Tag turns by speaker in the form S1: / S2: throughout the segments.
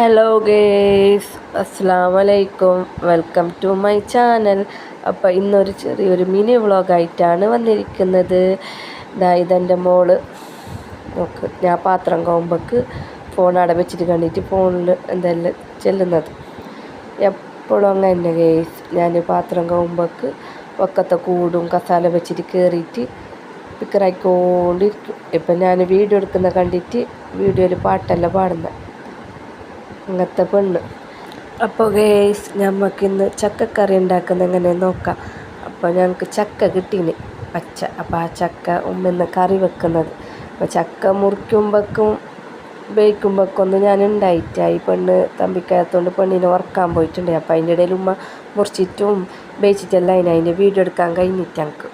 S1: Hello guys അസ്സാം വലൈക്കും welcome to my channel അപ്പോൾ ഇന്നൊരു ചെറിയൊരു മിനി വ്ളോഗായിട്ടാണ് വന്നിരിക്കുന്നത്. ഇതാ ഇതെന്റെ മോൾ. നോക്ക് ഞാൻ പാത്രം കോമ്പക്ക് ഫോൺ അടവെച്ചിട്ട് വെച്ചിട്ട് കണ്ടിട്ട് ഫോണിൽ എന്തെല്ലാം ചെല്ലുന്നത്. എപ്പോഴും അങ്ങനെ തന്നെ ഗേസ് ഞാൻ പാത്രം കോമ്പക്ക് ഒക്കത്തെ കൂടും കസാല വെച്ചിട്ട് കയറിയിട്ട് പിക്കറായിക്കൊണ്ടിരിക്കും ഇപ്പം ഞാൻ വീഡിയോ എടുക്കുന്ന കണ്ടിട്ട് വീഡിയോയിൽ പാട്ടല്ല പാടുന്നത് അങ്ങനത്തെ പെണ്ണ് അപ്പോൾ ഗേസ് ഞമ്മക്കിന്ന് ചക്കക്കറി ഉണ്ടാക്കുന്ന എങ്ങനെ നോക്കാം. അപ്പോൾ ഞങ്ങൾക്ക് ചക്ക കിട്ടീന് പച്ച. അപ്പോൾ ആ ചക്ക ഉമ്മെന്ന് കറി വെക്കുന്നത്. അപ്പോൾ ചക്ക മുറിക്കുമ്പോഴേക്കും വേവിക്കുമ്പോഴേക്കൊന്നും ഞാൻ ഉണ്ടായിട്ടായി പെണ്ണ് തമ്പിക്കകത്തോണ്ട് പെണ്ണിനെ ഉറക്കാൻ പോയിട്ടുണ്ട്. അപ്പോൾ അതിന്റെ ഇടയിൽ ഉമ്മ മുറിച്ചിട്ടും ഉപയോഗിച്ചിട്ടല്ല അതിന് അതിന്റെ വീഡിയോ എടുക്കാൻ കഴിഞ്ഞിട്ട് ഞങ്ങൾക്ക്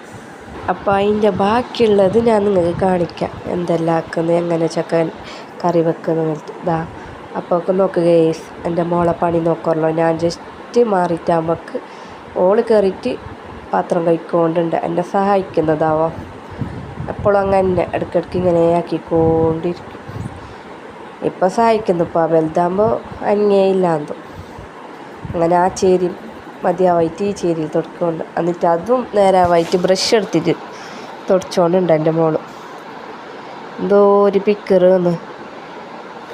S1: അപ്പോൾ അതിന്റെ ബാക്കിയുള്ളത് ഞാൻ നിങ്ങൾക്ക് കാണിക്കാം. എന്തെല്ലാം ആക്കുന്നത് എങ്ങനെ ചക്ക കറി വെക്കുന്നത്. ഇതാ അപ്പോൾ നോക്ക് ഗേസ് എന്റെ മോളെ പണി നോക്കറല്ലോ ഞാൻ ജസ്റ്റ് മാറിയിട്ട് അമ്മയ്ക്ക് ഓൾ കയറിയിട്ട് പാത്രം കഴിക്കൊണ്ടുണ്ട് എന്നെ സഹായിക്കുന്നതാവോ. എപ്പോഴും അങ്ങനെ ഇടയ്ക്കിടയ്ക്ക് ഇങ്ങനെ ആക്കിക്കൊണ്ടിരിക്കും. ഇപ്പോൾ സഹായിക്കുന്നു ഇപ്പോൾ വലുതാകുമ്പോൾ അന്യയില്ലാന്തോ അങ്ങനെ ആ ചേരി മതിയാവായിട്ട് ഈ ചേരിയിൽ തുടക്കൊണ്ട് എന്നിട്ട് അതും നേരാവായിട്ട് ബ്രഷ് എടുത്തിട്ട് തുടച്ചുകൊണ്ടുണ്ട് എന്റെ മോൾ. എന്തോ ഒരു പിക്കറ്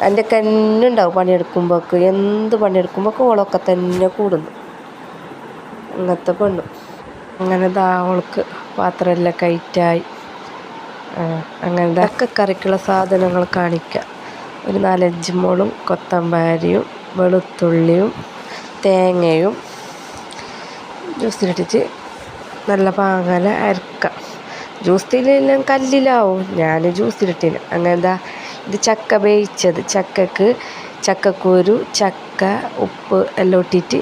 S1: എന്റെ കന്നുണ്ടാവും പണിയെടുക്കുമ്പോൾക്ക് എന്ത് പണിയെടുക്കുമ്പോൾക്ക് ഓളൊക്കെ തന്നെ കൂടുന്നു. അങ്ങനത്തെ പെണ്ണു. അങ്ങനെ ദാ ഓൾക്ക് പാത്രമെല്ലാം കയറ്റായി അങ്ങനെ ഇതൊക്കെ കറിക്കുള്ള സാധനങ്ങൾ കാണിക്കാം. ഒരു നാലഞ്ച് മോളും കൊത്തമ്പാരിയും വെളുത്തുള്ളിയും തേങ്ങയും ജ്യൂസിലിട്ടിട്ട് നല്ല പാങ്ങല അരക്കാം. ജ്യൂസിലെല്ലാം കല്ലിലാവും. ഞാൻ ജ്യൂസിലിട്ടിന്. അങ്ങനെ എന്താ ഇത് ചക്ക വേവിച്ചത്. ചക്കക്ക് ചക്കക്കുരു ചക്ക ഉപ്പ് എല്ലാം ഇട്ടിട്ട്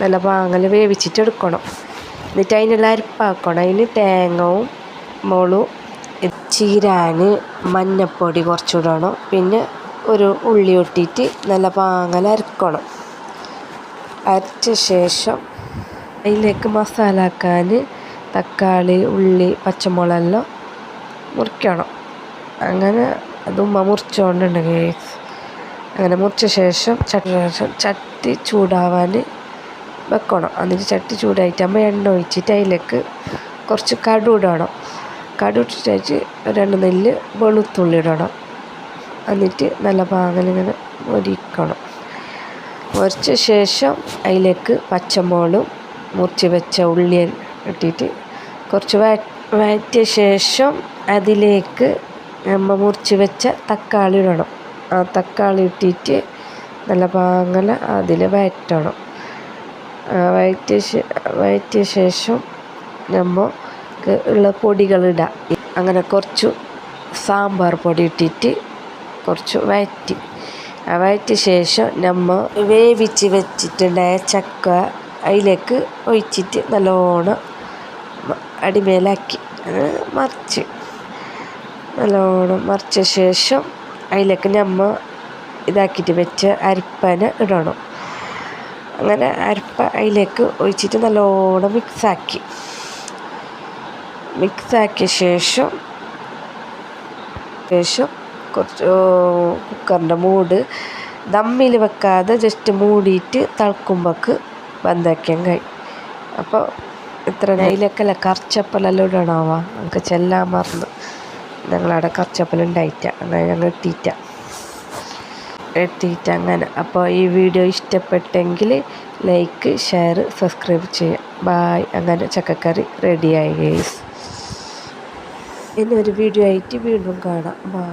S1: നല്ല പാങ്ങൽ വേവിച്ചിട്ട് എടുക്കണം. എന്നിട്ട് അതിനുള്ള അരിപ്പാക്കണം. അതിന് തേങ്ങവും മുളും ചീരാൻ മഞ്ഞപ്പൊടി കുറച്ചിടണം പിന്നെ ഒരു ഉള്ളി ഒട്ടിയിട്ട് നല്ല പാങ്ങൽ അരക്കണം. അരച്ച ശേഷം അതിലേക്ക് മസാല ആക്കാൻ തക്കാളി ഉള്ളി പച്ചമുളകെല്ലാം മുറിക്കണം. അങ്ങനെ അത് ഉമ്മ മുറിച്ചുകൊണ്ടുണ്ട് ഗേസ് അങ്ങനെ മുറിച്ച ശേഷം ചട്ടി ശേഷം ചട്ടി ചൂടാവാൻ വെക്കണം. എന്നിട്ട് ചട്ടി ചൂടായിട്ടാകുമ്പോൾ എണ്ണ ഒഴിച്ചിട്ട് അതിലേക്ക് കുറച്ച് കടു ഇടണം. കടു ഇട്ടിട്ട് രണ്ട് നെല്ല് വെളുത്തുള്ളി ഇടണം. എന്നിട്ട് നല്ല പാകലിങ്ങനെ മൊരിക്കണം മുറിച്ച ശേഷം അതിലേക്ക് പച്ചമുളകും മുറിച്ച് വെച്ച ഉള്ളി ഇട്ടിട്ട് കുറച്ച് വഴറ്റിയ ശേഷം അതിലേക്ക് നമ്മൾ മുറിച്ച് വെച്ച തക്കാളി ഇടണം. ആ തക്കാളി ഇട്ടിട്ട് നല്ല പാങ്ങല അതിൽ വഴറ്റണം വഴറ്റിയ വഴറ്റിയ ശേഷം നമ്മൾ ഉള്ള പൊടികളിടാം അങ്ങനെ കുറച്ച് സാമ്പാർ പൊടി ഇട്ടിട്ട് കുറച്ച് വഴറ്റി ആ വഴറ്റിയ ശേഷം നമ്മൾ വേവിച്ച് വെച്ചിട്ടുണ്ടായ ചക്ക അതിലേക്ക് ഒഴിച്ചിട്ട് നല്ലോണം അടിമേലാക്കി. മറിച്ച്. നല്ലോണം മറിച്ച ശേഷം അതിലേക്ക് നമ്മൾ ഇതാക്കിയിട്ട് വെച്ച അരിപ്പന ഇടണം. അങ്ങനെ അരിപ്പ അതിലേക്ക് ഒഴിച്ചിട്ട് നല്ലോണം മിക്സാക്കി മിക്സാക്കിയ ശേഷം ശേഷം കുറച്ച് കുക്കറിന്റെ മൂട് ദമ്മിൽ വെക്കാതെ ജസ്റ്റ് മൂടിയിട്ട് തിളക്കുമ്പോൾക്ക് ബന്ധാക്കിയാൽ കഴിയും അപ്പോൾ ഇത്ര അതിലേക്കല്ല കറിച്ചപ്പലെല്ലാം ഇടണമാവാ നമുക്ക് ചെല്ലാൻ മറന്നു. ഞങ്ങളവിടെ കറച്ചപ്പലുണ്ടായിട്ട അങ്ങനെ ഞങ്ങൾ എത്തിയിട്ട എത്തിയിട്ട് അങ്ങനെ. അപ്പോൾ ഈ വീഡിയോ ഇഷ്ടപ്പെട്ടെങ്കിൽ ലൈക്ക് ഷെയർ സബ്സ്ക്രൈബ് ചെയ്യാം ബായ്. അങ്ങനെ ചക്കക്കറി റെഡിയായി ഗേസ് ഇനി ഒരു വീഡിയോ ആയിട്ട് വീണ്ടും കാണാം. ബായ്